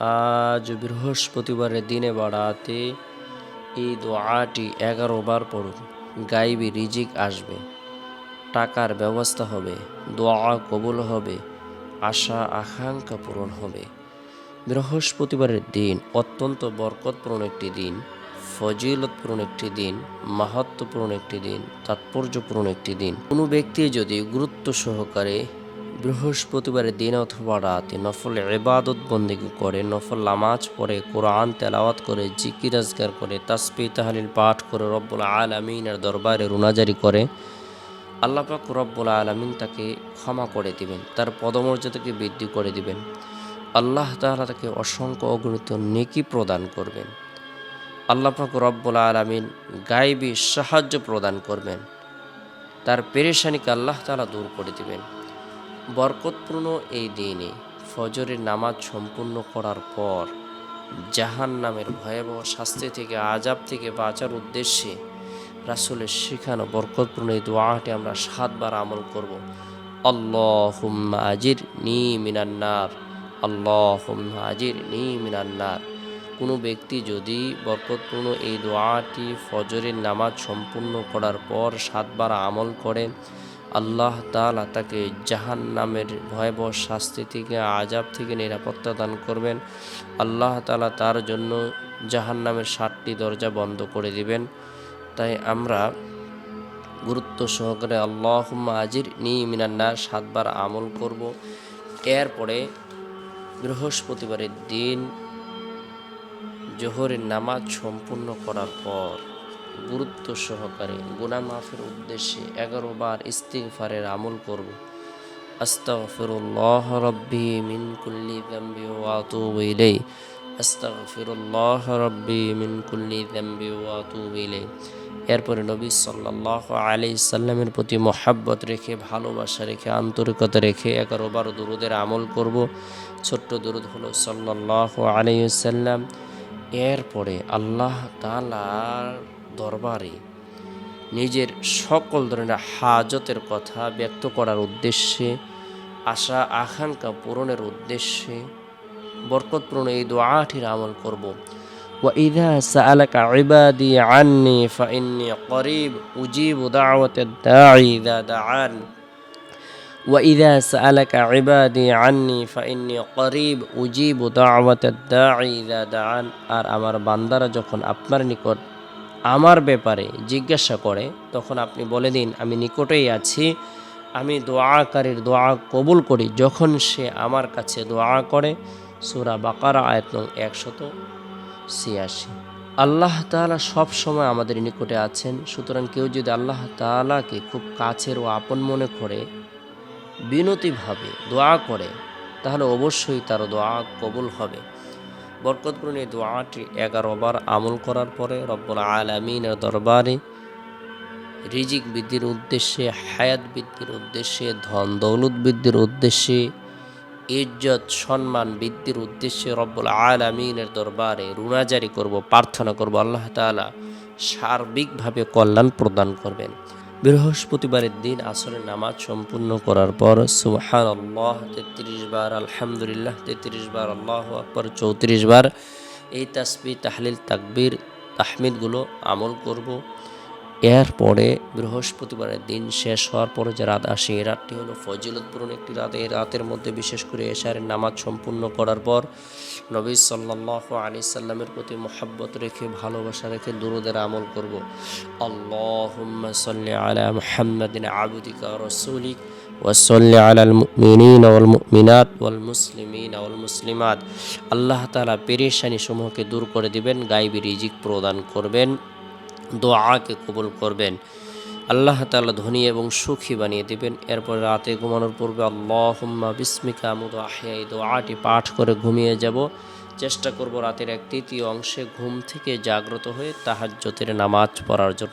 আজ বৃহস্পতিবারের দিনে বাড়াতে এই দোয়াটি এগারো বার পড়ুন। গাইবি রিজিক আসবে, টাকার ব্যবস্থা হবে, দোয়া কবুল হবে, আশা আকাঙ্ক্ষা পূরণ হবে। বৃহস্পতিবারের দিন অত্যন্ত বরকতপূর্ণ একটি দিন, ফজিলতপূর্ণ একটি দিন মাহাত্মপূর্ণ একটি দিন, তাৎপর্যপূর্ণ একটি দিন। কোনো ব্যক্তি যদি গুরুত্ব সহকারে বৃহস্পতিবারের দিন অথবা রাতে নফল ইবাদত বন্দিগি করে, নফল নামাজ পড়ে, কোরআন তেলাওয়াত করে, জিকির আজগার করে তাসপি তাহালিল পাঠ করে, রব্বুল আলমিনের দরবারে রুনাজারি করে, আল্লাহ পাক রব্বুল আলমিন তাকে ক্ষমা করে দিবেন, তার পদমর্যাদাকে বৃদ্ধি করে দিবেন। আল্লাহ তাআলা তাকে অসংখ্য অগণিত নেকি প্রদান করবেন। আল্লাহ পাক রব্বুল আলমিন গায়েবী সাহায্য প্রদান করবেন। তার পেরেশানিকে আল্লাহ তালা দূর করে দিবেন। বরকতপূর্ণ এই দিনে ফজরের নামাজ সম্পূর্ণ করার পর জাহান নামের ভয়াবহ শাস্তি থেকে আজাব থেকে বাঁচার উদ্দেশ্যে রাসুলের শেখানো বরকতপূর্ণ এই দোয়াটি আমরা সাতবার আমল করব। আল্লাহ আজির নি মিনান্নার আল্লাহ আজির নি মিনান্নার কোনো ব্যক্তি যদি বরকতপূর্ণ এই দোয়াটি ফজরের নামাজ সম্পূর্ণ করার পর সাতবার আমল করে আল্লাহ তালা তাকে জাহান নামের ভয়াবহ শাস্তি থেকে আজাব থেকে নিরাপত্তা দান করবেন। আল্লাহ তালা তার জন্য জাহান নামের ষাটটি দরজা বন্ধ করে দিবেন। তাই আমরা গুরুত্ব সহকারে আল্লাহ আজির নি মিনান্নার সাতবার আমল করব। এরপরে বৃহস্পতিবারের দিন জোহরের নামাজ সম্পূর্ণ করার পর গুরুত্ব সহকারে গুনা মাফের উদ্দেশ্যে এগারো বার ইস্তিগফারের আমল করব। আস্তাগফিরুল্লাহ রব্বি মিন কুল্লি যামবি ওয়া আতুবু ইলাই আস্তাগফিরুল্লাহ রব্বি মিন কুল্লি যামবি ওয়া আতুবু ইলাই এরপরে নবী সাল্লাহ আলি সাল্লামের প্রতি মহাব্বত রেখে, ভালোবাসা রেখে, আন্তরিকতা রেখে এগারো বারো দুরুদের আমল করব। ছোট্ট দুরুদ হলো সাল্লাহ আলি সাল্লাম। এরপরে আল্লাহ তালার দরবারে নিজের সকল ধরনের হাজতের কথা ব্যক্ত করার উদ্দেশ্যে আশা আকাঙ্ক্ষা পূরণের উদ্দেশ্যে বরকতপূর্ণ এই দোয়াটির আমল করব وإذا سألك عبادي عني فإني قريب أجيب دعوة الداعي إذا دعان وإذا سألك عبادي عني فإني قريب أجيب دعوة الداعي إذا دعان আর আমার বান্দারা যখন আপনার নিকট আমার ব্যাপারে জিজ্ঞাসা করে, তখন আপনি বলে দিন, আমি নিকটেই আছি, আমি দোয়াকারীর দোয়া কবুল করি, যখন সে আমার কাছে দোয়া করে, সুরা বাকারা, আয়াত নং একশত ছিয়াশি। আল্লাহ তাআলা সব সময় আমাদের নিকটে আছেন, সুতরাং কেউ যদি আল্লাহ তাআলাকে খুব কাছের ও আপন মনে করে, বিনতিভাবে দোয়া করে, তাহলে অবশ্যই তার দোয়া কবুল হবে। বরকতপূর্ণ এই দোয়াটি এগারো বার আমল করার পরে রব্বুল আলমিনের দরবারে রিজিক বৃদ্ধির উদ্দেশ্যে, হায়াত বৃদ্ধির উদ্দেশ্যে, ধন দৌলত বৃদ্ধির উদ্দেশ্যে, ইজ্জত, সম্মান বৃদ্ধির উদ্দেশ্যে রব্বুল আলমিনের দরবারে রুনাজারি করব, প্রার্থনা করব, আল্লাহ তালা সার্বিকভাবে কল্যাণ প্রদান করবেন। বৃহস্পতিবারের দিন আসরের নামাজ সম্পূর্ণ করার পর সুবহান আল্লাহ তেত্রিশ বার আলহামদুলিল্লাহ, তেত্রিশ বার আল্লাহ আকবর, চৌত্রিশ বার এই তাসবি তাহলিল, তাকবির, তাহমিদগুলো আমল করব। এরপরে বৃহস্পতিবারের দিন শেষ হওয়ার পরে যে রাত আসে, এই রাতটি হলো ফজিলতপূর্ণ একটি রাত। এই রাতের মধ্যে বিশেষ করে এশারের নামাজ সম্পূর্ণ করার পর নবী সাল্লাহ আলি সাল্লামের প্রতি মোহাব্বত রেখে, ভালোবাসা রেখে দুরুদের আমল করব। আল্লাহ আলা মুহাম্মাদিন আবুদিকা রসুলিক ওয়াসল্লি আলাল মুমিনিন ওয়াল ওয়াল মুসলিমিন ওয়াল মুসলিমাত। আল্লাহ তাআলা পেরেশানি সমূহকে দূর করে দিবেন, গাইবি রিজিক প্রদান করবেন। দোয়াকে কবুল করবেন। আল্লাহ তালা ধনী এবং সুখী বানিয়ে দেবেন। এরপর রাতে ঘুমানোর পূর্বে আল্লাহম্মা বিস্মিকা আমুদ আহিয়া এই দোয়াটি পাঠ করে ঘুমিয়ে যাব। চেষ্টা করব রাতের এক তৃতীয় অংশে ঘুম থেকে জাগ্রত হয়ে তাহাজ্জতের নামাজ পড়ার জন্য।